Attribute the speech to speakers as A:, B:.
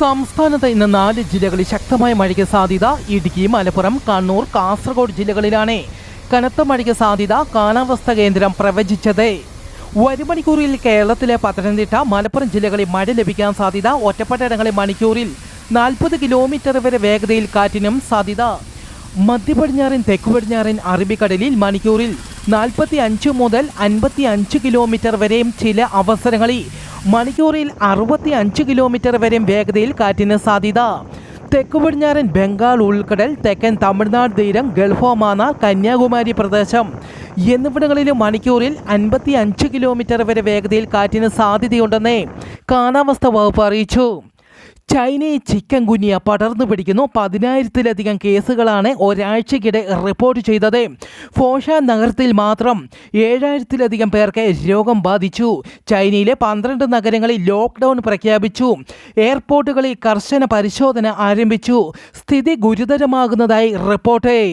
A: സംസ്ഥാനത്ത് ഇന്ന് നാല് ജില്ലകളിൽ ശക്തമായ മഴയ്ക്ക് സാധ്യത. ഇടുക്കി മലപ്പുറം കണ്ണൂർ കാസർഗോഡ് ജില്ലകളിലാണ് കനത്ത മഴയ്ക്ക് സാധ്യത. കാലാവസ്ഥാ കേന്ദ്രം പ്രവചിച്ചത്. ഒരു മണിക്കൂറിൽ കേരളത്തിലെ പത്തനംതിട്ട മലപ്പുറം ജില്ലകളിൽ മഴ ലഭിക്കാൻ സാധ്യത. ഒറ്റപ്പെട്ട ഇടങ്ങളിൽ മണിക്കൂറിൽ നാൽപ്പത് കിലോമീറ്റർ വരെ വേഗതയിൽ കാറ്റിനും സാധ്യത. മധ്യപടിഞ്ഞാറൻ തെക്കുപടിഞ്ഞാറൻ അറബിക്കടലിൽ മണിക്കൂറിൽ നാൽപ്പത്തി അഞ്ച് മുതൽ അൻപത്തി അഞ്ച് കിലോമീറ്റർ വരെയും ചില അവസരങ്ങളിൽ മണിക്കൂറിൽ അറുപത്തി അഞ്ച് കിലോമീറ്റർ വരെയും വേഗതയിൽ കാറ്റിന് സാധ്യത. തെക്കു പടിഞ്ഞാറൻ ബംഗാൾ ഉൾക്കടൽ തെക്കൻ തമിഴ്നാട് തീരം ഗൾഫ് ഒമാന കന്യാകുമാരി പ്രദേശം. എന്നിവിടങ്ങളിലും മണിക്കൂറിൽ അൻപത്തി അഞ്ച് കിലോമീറ്റർ വരെ വേഗതയിൽ കാറ്റിന് സാധ്യതയുണ്ടെന്ന് കാലാവസ്ഥ വകുപ്പ് അറിയിച്ചു. ചൈനയിൽ ചിക്കൻ ഗുനിയ പടർന്നു പിടിക്കുന്നു. പതിനായിരത്തിലധികം കേസുകളാണ് ഒരാഴ്ചക്കിടെ റിപ്പോർട്ട് ചെയ്തത്. ഫോഷ നഗരത്തിൽ മാത്രം ഏഴായിരത്തിലധികം പേർക്ക് രോഗം ബാധിച്ചു. ചൈനയിലെ പന്ത്രണ്ട് നഗരങ്ങളിൽ ലോക്ക്ഡൗൺ പ്രഖ്യാപിച്ചു. എയർപോർട്ടുകളിൽ കർശന പരിശോധന ആരംഭിച്ചു. സ്ഥിതി ഗുരുതരമാകുന്നതായി റിപ്പോർട്ട്.